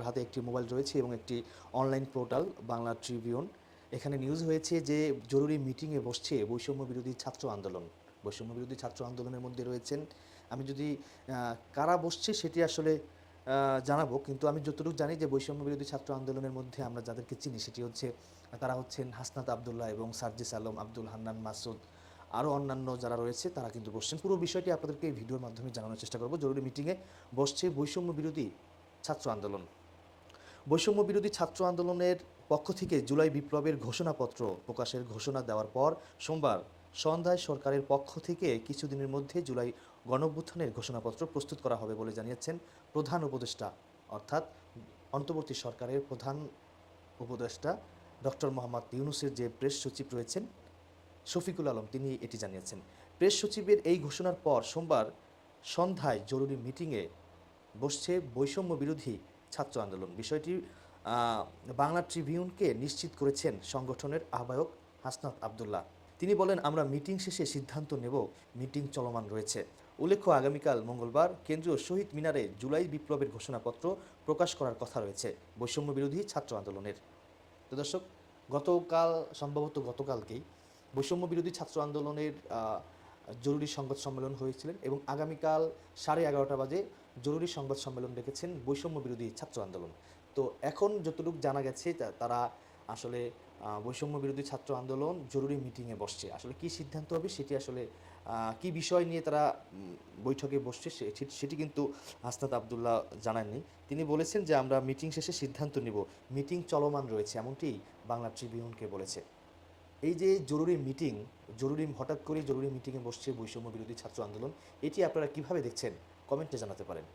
আমার হাতে একটি মোবাইল রয়েছে এবং একটি অনলাইন পোর্টাল, বাংলা ট্রিবিউন। এখানে নিউজ হয়েছে যে জরুরি মিটিংয়ে বসছে বৈষম্য বিরোধী ছাত্র আন্দোলন। বৈষম্য বিরোধী ছাত্র আন্দোলনের মধ্যে রয়েছেন। আমি যদি কারা বসছে সেটি আসলে জানাব। কিন্তু আমি যতটুকু জানি যে বৈষম্য বিরোধী ছাত্র আন্দোলনের মধ্যে আমরা যাদেরকে চিনি সেটি হচ্ছে, তারা হচ্ছেন হাসনাত আবদুল্লাহ এবং সার্জিস আলম, আব্দুল হান্নান মাসুদ। আরও অন্যান্য যারা রয়েছে তারা কিন্তু বসছেন। পুরো বিষয়টি আপনাদেরকে এই ভিডিওর মাধ্যমে জানানোর চেষ্টা করব। জরুরি মিটিংয়ে বসছে বৈষম্য বিরোধী ছাত্র আন্দোলন। বৈষম্য বিরোধী ছাত্র আন্দোলনের পক্ষ থেকে জুলাই বিপ্লবের ঘোষণাপত্র প্রকাশের ঘোষণা দেওয়ার পর সোমবার সন্ধ্যায় সরকারের পক্ষ থেকে কিছুদিনের মধ্যে জুলাই গণঅভ্যুত্থানের ঘোষণাপত্র প্রস্তুত করা হবে বলে জানিয়েছেন প্রধান উপদেষ্টা। অর্থাৎ অন্তর্বর্তী সরকারের প্রধান উপদেষ্টা ডক্টর মোহাম্মদ ইউনুসের যে প্রেস সচিব রয়েছেন শফিকুল আলম, তিনি এটি জানিয়েছেন। প্রেস সচিবের এই ঘোষণার পর সোমবার সন্ধ্যায় জরুরি মিটিংয়ে বসছে বৈষম্য বিরোধী ছাত্র আন্দোলন। বিষয়টি বাংলা ট্রিবিউনকে নিশ্চিত করেছেন সংগঠনের আহ্বায়ক হাসনাত আবদুল্লাহ। তিনি বলেন, আমরা মিটিং শেষে সিদ্ধান্ত নেব, মিটিং চলমান রয়েছে। উল্লেখ্য, আগামীকাল মঙ্গলবার কেন্দ্রীয় শহীদ মিনারে জুলাই বিপ্লবের ঘোষণাপত্র প্রকাশ করার কথা রয়েছে, বৈষম্য বিরোধী ছাত্র আন্দোলনের। তো দর্শক, গতকাল, সম্ভবত গতকালকেই বৈষম্য বিরোধী ছাত্র আন্দোলনের জরুরি সংবাদ সম্মেলন হয়েছিলেন এবং আগামীকাল সাড়ে এগারোটা বাজে জরুরি সংবাদ সম্মেলন ডেকেছেন বৈষম্য বিরোধী ছাত্র আন্দোলন। তো এখন যতটুকু জানা গেছে তারা আসলে বৈষম্য বিরোধী ছাত্র আন্দোলন জরুরি মিটিংয়ে বসছে। আসলে কি সিদ্ধান্ত হবে সেটি আসলে কি বিষয় নিয়ে তারা বৈঠকে বসছে সেটি কিন্তু হাসনাত আবদুল্লাহ জানাননি। তিনি বলেছেন যে আমরা মিটিং শেষে সিদ্ধান্ত নিব। মিটিং চলমান রয়েছে এমনটি বাংলা ট্রিবিউনকে বলেছে। এই যে জরুরি মিটিং, জরুরি হঠাৎ করে জরুরি মিটিংয়ে বসছে বৈষম্য বিরোধী ছাত্র আন্দোলন, এটি আপনারা কীভাবে দেখছেন? কমেন্টে জানাতে পারেন।